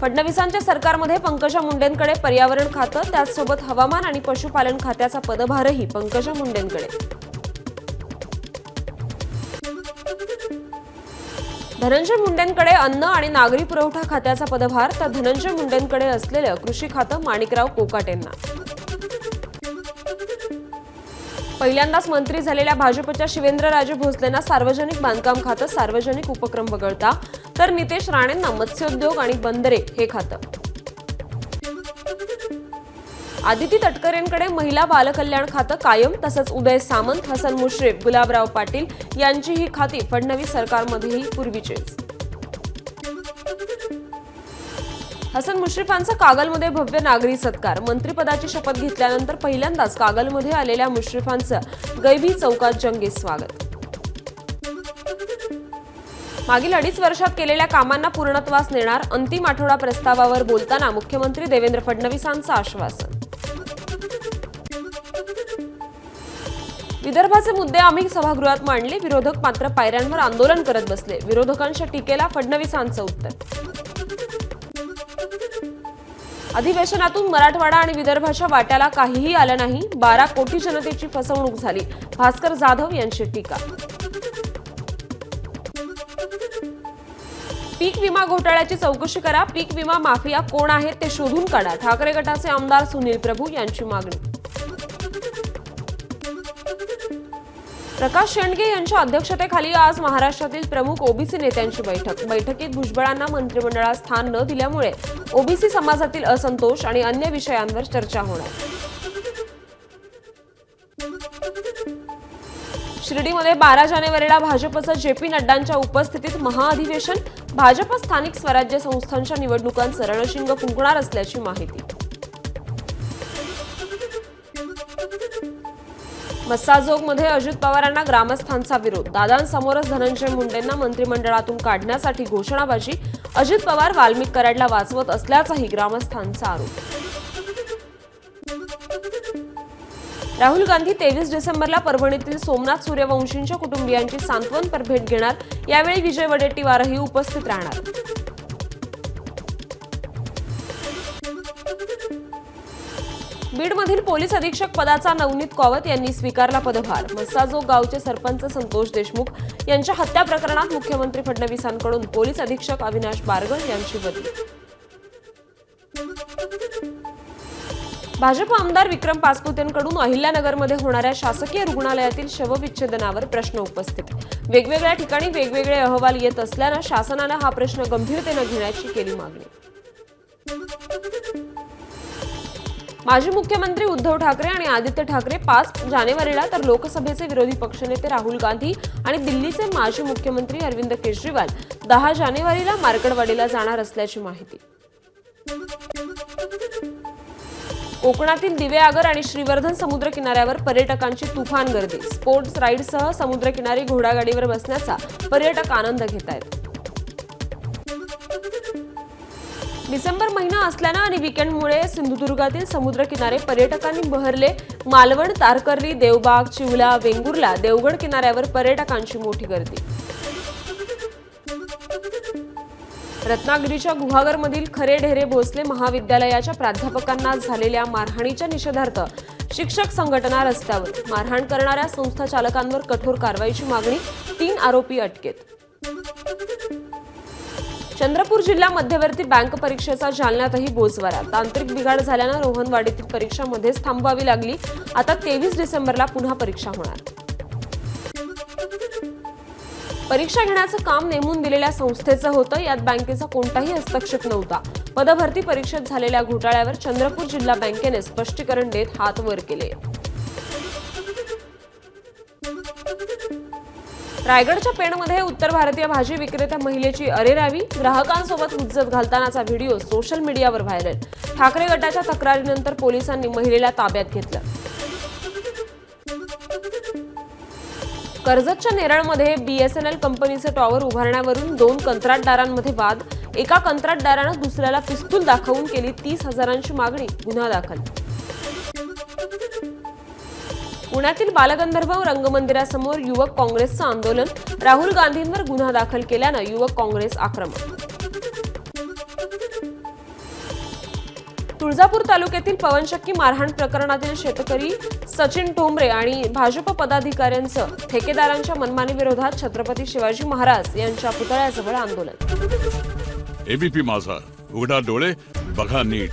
फडणवीसांच्या सरकारमध्ये पंकजा मुंडेंकडे पर्यावरण खातं त्याचसोबत हवामान आणि पशुपालन खात्याचा पदभारही पंकजा मुंडेंकडे. धनंजय मुंडेंकडे अन्न आणि नागरी पुरवठा खात्याचा पदभार तर धनंजय मुंडेंकडे असलेलं कृषी खातं माणिकराव कोकाटेंना. पहिल्यांदाच मंत्री झालेल्या भाजपच्या शिवेंद्रराजे भोसलेंना सार्वजनिक बांधकाम खातं सार्वजनिक उपक्रम वगळता. तर नितेश राणेंना मत्स्योद्योग आणि बंदरे हे खातं. आदिती तटकरेंकडे महिला बालकल्याण खातं कायम तसंच उदय सामंत हसन मुश्रीफ गुलाबराव पाटील यांची ही खाती फडणवीस सरकारमध्येही पूर्वीचीच. हसन मुश्रीफांचा कागलमध्ये भव्य नागरी सत्कार. मंत्रिपदाची शपथ घेतल्यानंतर पहिल्यांदाच कागलमध्ये आलेल्या मुश्रीफांचं गैबी चौकात जंगी स्वागत. मागील अडीच वर्षात केलेल्या कामांना पूर्णत्वास नेणार अंतिम आठवडा प्रस्तावावर बोलताना मुख्यमंत्री देवेंद्र फडणवीसांचं आश्वासन. विदर्भाचे मुद्दे आम्ही सभागृहात मांडले. विरोधक मात्र पायऱ्यांवर आंदोलन करत बसले. विरोधकांच्या टीकेला फडणवीसांचं उत्तर. अधिवेशनातून मराठवाडा आणि विदर्भाच्या वाट्याला काहीही आलं नाही. बारा कोटी जनतेची फसवणूक झाली. भास्कर जाधव यांची टीका. पीक विमा घोटाळ्याची चौकशी करा. पीक विमा माफिया कोण आहेत ते शोधून काढा. ठाकरे गटाचे आमदार सुनील प्रभू यांची मागणी. प्रकाश शेंडगे यांच्या अध्यक्षतेखाली आज महाराष्ट्रातील प्रमुख ओबीसी नेत्यांची बैठक. बैठकीत भुजबळांना मंत्रिमंडळात स्थान न दिल्यामुळे ओबीसी समाजातील असंतोष आणि अन्य विषयांवर चर्चा होणार. शिर्डीमध्ये बारा जानेवारीला भाजपचं जे पी नड्डांच्या उपस्थितीत महाअधिवेशन. भाजप स्थानिक स्वराज्य संस्थांच्या निवडणुकांचं रणशिंग फुंकणार असल्याची माहिती. मस्साजोगमध्ये अजित पवारांना ग्रामस्थांचा विरोध. दादांसमोरच धनंजय मुंडेंना मंत्रिमंडळातून काढण्यासाठी घोषणाबाजी. अजित पवार वाल्मिक कराडला वाचवत असल्याचाही ग्रामस्थांचा आरोप. राहुल गांधी तेवीस डिसेंबरला परभणीतील सोमनाथ सूर्यवंशींच्या कुटुंबियांची सांत्वनपर भेट घेणार. यावेळी विजय वडेट्टीवारही उपस्थित राहणार. बीडमधील पोलीस अधीक्षक पदाचा नवनीत कॉवत यांनी स्वीकारला पदभार. मस्साजोग गावचे सरपंच संतोष देशमुख यांच्या हत्या प्रकरणात मुख्यमंत्री फडणवीसांकडून पोलीस अधीक्षक अविनाश बारगळ यांची बदली. भाजप आमदार विक्रम पासपुतेंकडून अहिल्यानगरमध्ये होणाऱ्या शासकीय रुग्णालयातील शवविच्छेदनावर प्रश्न उपस्थित. वेगवेगळ्या ठिकाणी वेगवेगळे अहवाल येत असल्यानं शासनानं हा प्रश्न गंभीरतेनं घेण्याची केली मागणी. माजी मुख्यमंत्री उद्धव ठाकरे आणि आदित्य ठाकरे पाच जानेवारीला तर लोकसभेचे विरोधी पक्षनेते राहुल गांधी आणि दिल्लीचे माजी मुख्यमंत्री अरविंद केजरीवाल दहा जानेवारीला मार्कडवाडीला जाणार असल्याची माहिती. कोकणातील दिवेआगर आणि श्रीवर्धन समुद्र किनाऱ्यावर पर्यटकांची तुफान गर्दी. स्पोर्ट्स राईडसह समुद्रकिनारी घोडागाडीवर बसण्याचा पर्यटक आनंद घेत आहेत डिसेंबर महिना असल्यानं आणि विकेंडमुळे सिंधुदुर्गातील समुद्रकिनारे पर्यटकांनी बहरले. मालवण तारकर्ली देवबाग चिवला वेंगुर्ला देवगड किनाऱ्यावर पर्यटकांची मोठी गर्दी. रत्नागिरीच्या गुहागरमधील खरे ढेरे भोसले महाविद्यालयाच्या प्राध्यापकांना झालेल्या मारहाणीच्या निषेधार्थ शिक्षक संघटना रस्त्यावर मारहाण करणाऱ्या संस्था चालकांवर कठोर कारवाईची मागणी तीन आरोपी अटकेत. चंद्रपूर जिल्हा मध्यवर्ती बँक परीक्षेचा जालन्यातही बोजवारा. तांत्रिक बिघाड झाल्यानं रोहनवाडीतील परीक्षा मध्येच थांबवावी लागली. आता तेवीस डिसेंबरला पुन्हा परीक्षा होणार. परीक्षा घेण्याचं काम नेमून दिलेल्या संस्थेचं होतं. यात बँकेचा कोणताही हस्तक्षेप नव्हता. पदभरती परीक्षेत झालेल्या घोटाळ्यावर चंद्रपूर जिल्हा बँकेने स्पष्टीकरण देत हात वर केले. रायगडच्या पेणमध्ये उत्तर भारतीय भाजी विक्रेत्या महिलेची अरेरावी ग्राहकांसोबत हुज्जत घालतानाचा व्हिडिओ सोशल मीडियावर व्हायरल. ठाकरे गटाच्या तक्रारीनंतर पोलिसांनी महिलेला ताब्यात घेतलं. कर्जतच्या नेरळमध्ये बीएसएनएल कंपनीचे टॉवर उभारण्यावरून दोन कंत्राटदारांमध्ये वाद. एका कंत्राटदारानं दुसऱ्याला पिस्तूल दाखवून केली तीस हजारांची मागणी. गुन्हा दाखल. पुण्यातील बालगंधर्व रंगमंदिरासमोर युवक काँग्रेसचं आंदोलन. राहुल गांधींवर गुन्हा दाखल केल्यानं युवक काँग्रेस आक्रमक. तुळजापूर तालुक्यातील पवनशक्की मारहाण प्रकरणातील शेतकरी सचिन ठोंबरे आणि भाजप पदाधिकाऱ्यांचं ठेकेदारांच्या मनमानी विरोधात छत्रपती शिवाजी महाराज यांच्या पुतळ्याजवळ आंदोलन. एबीपी माझा. उघडा डोळे बघा नीट.